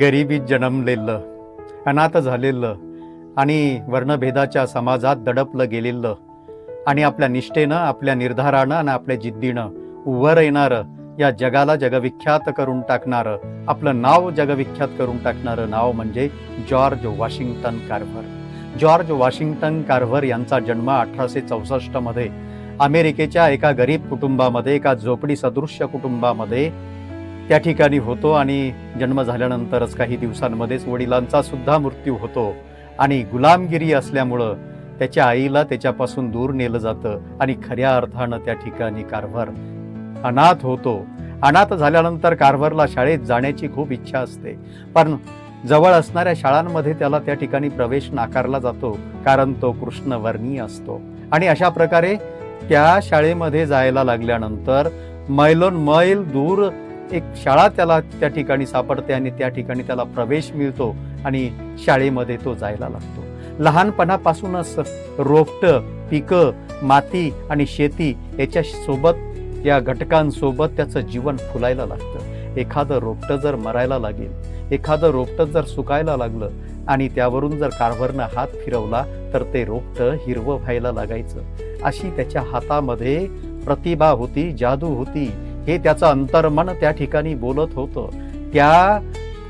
गरिबीत जन्मलेलं अनाथ झालेलं आणि वर्णभेदाच्या समाजात दडपलं गेलेलं आणि आपल्या निष्ठेनं आपल्या निर्धारानं आणि आपल्या जिद्दीनं उभं येणारं या जगाला जगविख्यात करून टाकणारं आपलं नाव जगविख्यात करून टाकणारं नाव म्हणजे George Washington Carver. George Washington Carver यांचा जन्म अठराशे चौसष्टमध्ये अमेरिकेच्या एका गरीब कुटुंबामध्ये एका झोपडी सदृश्य कुटुंबामध्ये त्या ठिकाणी होतो आणि जन्म झाल्यानंतरच काही दिवसांमध्येच वडिलांचा सुद्धा मृत्यू होतो. आणि गुलामगिरी असल्यामुळं त्याच्या आईला त्याच्यापासून दूर नेलं जातं आणि खऱ्या अर्थानं त्या ठिकाणी कारभार अनाथ होतो. अनाथ झाल्यानंतर कारभारला शाळेत जाण्याची खूप इच्छा असते. पण जवळ असणाऱ्या शाळांमध्ये त्याला त्या ठिकाणी प्रवेश नाकारला जातो कारण तो कृष्णवर्णीय असतो. आणि अशा प्रकारे त्या शाळेमध्ये जायला लागल्यानंतर मैलोन मैल दूर एक शाळा त्याला त्या ठिकाणी सापडते आणि त्या ठिकाणी त्याला प्रवेश मिळतो आणि शाळेमध्ये तो जायला लागतो. लहानपणापासूनच रोपटं पिकं माती आणि शेती याच्या सोबत या घटकांसोबत त्याचं जीवन फुलायला लागतं. एखादं रोपटं जर मरायला लागेल एखादं रोपटं जर सुकायला लागलं आणि त्यावरून जर कारभारनं हात फिरवला तर ते रोपटं हिरवं व्हायला लागायचं. अशी त्याच्या हातामध्ये प्रतिभा होती जादू होती हे त्याचं अंतर्मन त्या ठिकाणी बोलत होतं. त्या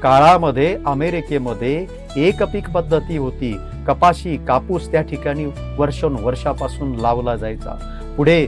काळामध्ये अमेरिकेमध्ये एक पीक पद्धती होती. कपाशी कापूस त्या ठिकाणी वर्षानुवर्षापासून लावला जायचा. पुढे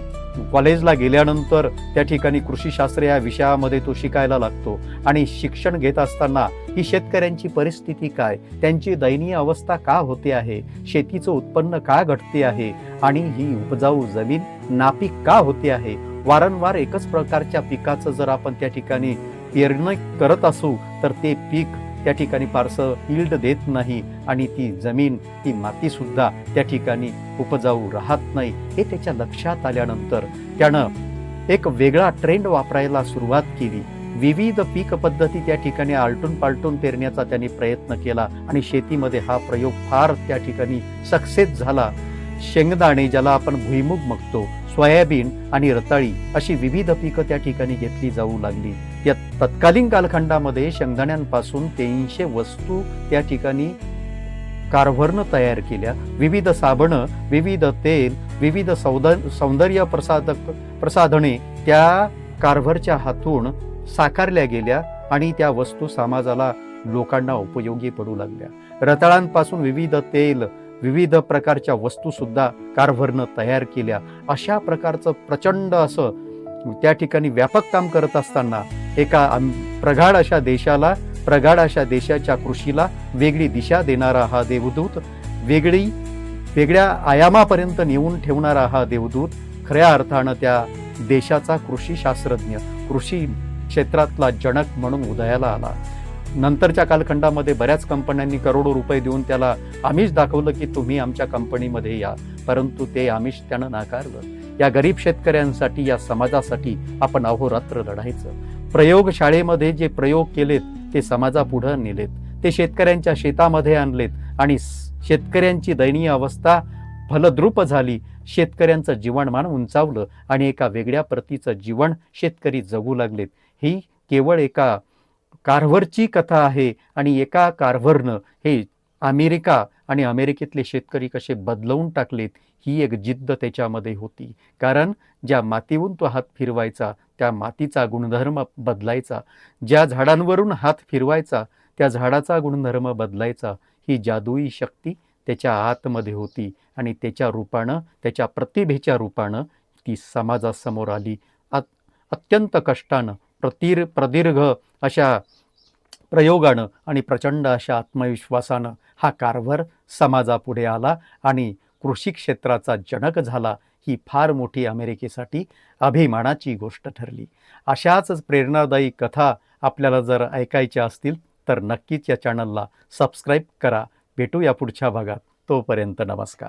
कॉलेजला गेल्यानंतर त्या ठिकाणी कृषीशास्त्र या विषयामध्ये तो शिकायला लागतो. आणि शिक्षण घेत असताना ही शेतकऱ्यांची परिस्थिती काय? त्यांची दयनीय अवस्था का होते आहे? शेतीचं उत्पन्न का घटते आहे? आणि ही उपजाऊ जमीन नापीक का होते आहे? वारंवार एकच प्रकारच्या पिकाचं जर आपण त्या ठिकाणी पेरणं करत असू तर ते पीक त्या ठिकाणी फारसं इल्ड देत नाही आणि ती जमीन ती मातीसुद्धा त्या ठिकाणी उपजाऊ राहत नाही. हे त्याच्या लक्षात आल्यानंतर त्यानं एक वेगळा ट्रेंड वापरायला सुरुवात केली. विविध पीक पद्धती त्या ठिकाणी आलटून पालटून पेरण्याचा त्यांनी प्रयत्न केला आणि शेतीमध्ये हा प्रयोग फार त्या ठिकाणी सक्सेस झाला. शेंगदाणे ज्याला आपण भुईमुग मगतो सोयाबीन आणि रताळी अशी विविध पिकं त्या ठिकाणी घेतली जाऊ लागली. या तत्कालीन कालखंडामध्ये शेंगदाण्यांपासून तीनशे वस्तू त्या ठिकाणी कारभारनं तयार केल्या. विविध साबणं विविध तेल विविध सौद सौंदर्य प्रसादक प्रसाधने त्या कारभारच्या हातून साकारल्या गेल्या आणि त्या वस्तू समाजाला लोकांना उपयोगी पडू लागल्या. रताळांपासून विविध तेल विविध प्रकारच्या वस्तूसुद्धा कारभरनं कारभारनं तयार केल्या. अशा प्रकारचं प्रचंड असं त्या ठिकाणी व्यापक काम करत असताना एका प्रगाढ अशा देशाला प्रगाढ अशा देशाच्या कृषीला वेगळी दिशा देणारा हा देवदूत वेगळी वेगळ्या आयामापर्यंत नेऊन ठेवणारा हा देवदूत खऱ्या अर्थानं त्या देशाचा कृषी शास्त्रज्ञ कृषी क्षेत्रातला जनक म्हणून उदयाला आला. नंतरच्या कालखंडामध्ये बऱ्याच कंपन्यांनी करोडो रुपये देऊन त्याला आमिष दाखवलं की तुम्ही आमच्या कंपनीमध्ये या. परंतु ते आमिष त्यानं नाकारलं. या गरीब शेतकऱ्यांसाठी या समाजासाठी आपण अहोरात्र लढायचं. प्रयोगशाळेमध्ये जे प्रयोग केलेत ते समाजापुढं नेलेत ते शेतकऱ्यांच्या शेतामध्ये आणलेत आणि शेतकऱ्यांची दयनीय अवस्था फलद्रूप झाली. शेतकऱ्यांचं जीवनमान उंचावलं आणि एका वेगळ्या प्रतीचं जीवन शेतकरी जगू लागलेत. ही केवळ एका कारवरची कथा आहे आणि एका कारवरनं हे अमेरिका आणि अमेरिकेतले शेतकरी कसे बदलवून टाकलेत ही एक जिद्द त्याच्यामध्ये होती. कारण ज्या मातीहून तो हात फिरवायचा त्या मातीचा गुणधर्म बदलायचा ज्या झाडांवरून हात फिरवायचा त्या झाडाचा गुणधर्म बदलायचा ही जादुई शक्ती त्याच्या आतमध्ये होती आणि त्याच्या रूपानं त्याच्या प्रतिभेच्या रूपानं ती समाजासमोर आली. अत्यंत कष्टानं प्रतीर प्रदीर्घ अशा प्रयोगानं आणि प्रचंड अशा आत्मविश्वासानं हा कारभार समाजापुढे आला आणि कृषी क्षेत्राचा जनक झाला ही फार मोठी अमेरिकेसाठी अभिमानाची गोष्ट ठरली. अशाच प्रेरणादायी कथा आपल्याला जर ऐकायच्या असतील तर नक्कीच या चॅनलला सबस्क्राईब करा. भेटू या पुढच्या भागात. तोपर्यंत नमस्कार.